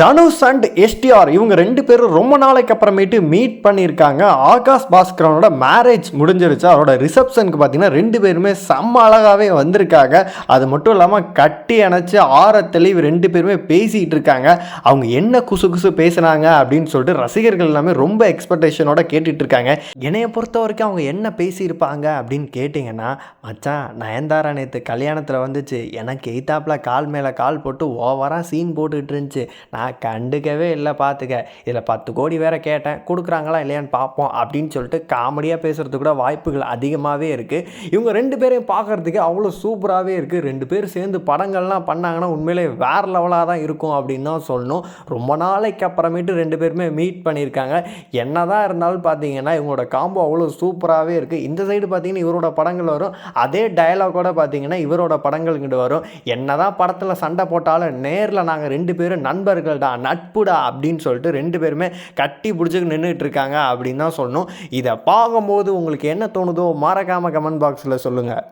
Dhanush and STR இவங்க ரெண்டு பேரும் ரொம்ப நாளைக்கு அப்புறமேட்டு மீட் பண்ணியிருக்காங்க. ஆகாஷ் பாஸ்கரனோட மேரேஜ் முடிஞ்சிருச்சு. அவரோட ரிசப்ஷனுக்கு பார்த்தீங்கன்னா ரெண்டு பேருமே செம்ம அழகாகவே வந்திருக்காங்க. அது மட்டும் இல்லாமல் கட்டி அணைச்சி ஆற தெளிவு ரெண்டு பேருமே பேசிகிட்டு இருக்காங்க. அவங்க என்ன குசு குசு பேசுனாங்க அப்படின்னு சொல்லிட்டு ரசிகர்கள் எல்லாமே ரொம்ப எக்ஸ்பெக்டேஷனோட கேட்டுட்டு இருக்காங்க. என்னைய பொறுத்த வரைக்கும் அவங்க என்ன பேசியிருப்பாங்க அப்படின்னு கேட்டிங்கன்னா மச்சான் நயன்தாரா நேற்று கல்யாணத்தில் வந்துச்சு. எனக்கு எய்த்தாப்பில் கால் மேலே கால் போட்டு ஓவராக சீன் போட்டுக்கிட்டு இருந்துச்சு. நான் கண்டுக்கவே இல்லை பார்த்துக்க. இதில் பத்து கோடி வேற கேட்டேன். கொடுக்குறாங்களா இல்லையான்னு பார்ப்போம் அப்படின்னு சொல்லிட்டு காமெடியாக பேசுகிறதுக்கு கூட வாய்ப்புகள் அதிகமாகவே இருக்குது இவங்க ரெண்டு பேரையும் பார்க்குறதுக்கு அவ்வளோ சூப்பராகவே இருக்குது ரெண்டு பேர் சேர்ந்து படங்கள்லாம் பண்ணாங்கன்னா உண்மையிலே வேறு லெவலாக தான் இருக்கும் அப்படின்னு தான் சொல்லணும். ரொம்ப நாளைக்கு அப்புறமேட்டு ரெண்டு பேருமே மீட் பண்ணியிருக்காங்க. என்ன தான் இருந்தாலும் பார்த்தீங்கன்னா இவங்களோட காம்போ அவ்வளோ சூப்பராகவே இருக்குது இந்த சைடு பார்த்தீங்கன்னா இவரோட படங்கள் வரும். அதே டயலாகோட பார்த்தீங்கன்னா இவரோட படங்கள் இங்கிட்டு வரும். என்னதான் படத்தில் சண்டை போட்டாலும் நேரில் நாங்கள் ரெண்டு பேரும் நண்பர்கள் காதல்டா நட்புடா அப்படின்னு சொல்லிட்டு ரெண்டு பேருமே கட்டி பிடிச்சிக்கு நின்றுட்டு இருக்காங்க அப்படின்னு தான் சொல்லணும். இதை பார்க்கும்போது உங்களுக்கு என்ன தோணுதோ மறக்காமல் கமெண்ட் பாக்ஸில் சொல்லுங்கள்